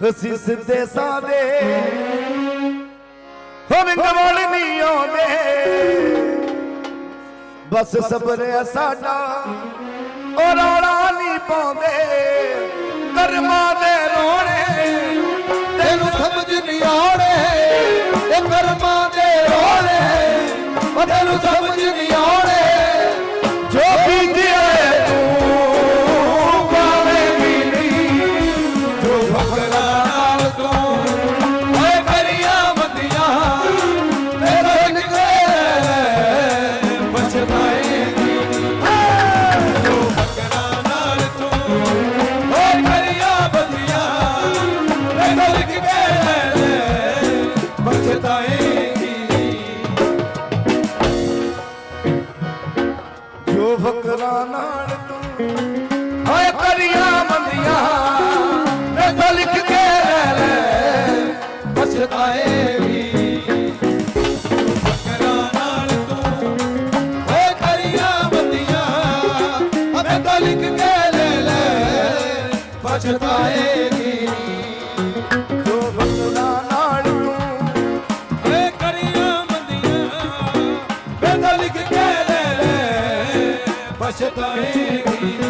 ਅਸੀਂ ਸਿੱਧੇ ਸਾਦੇ ਹੋ ਵਿੰਗ ਵਾਲ ਨਹੀਂ ਆਉਂਦੇ। ਬਸ ਸਬਰ ਸਾਡਾ, ਉਹ ਰੌਲਾ ਨਹੀਂ ਪਾਉਂਦੇ। ਕਰਮਾਂ ਦੇ ਜੋ ਫਕਰਾਂ ਨਾਲ ਤੂੰ। ਹਾਏ ਕਰੀਆਂ ਮੰਦੀਆਂ ਮੈਂ ਤਾਂ ਲਿਖ ਕੇ ਲੈ ਲੈ। ਪਛਤਾਏਗੀ ਫਕਰਾਂ ਨਾਲ ਤੂੰ। ਓਏ ਕਰੀਆਂ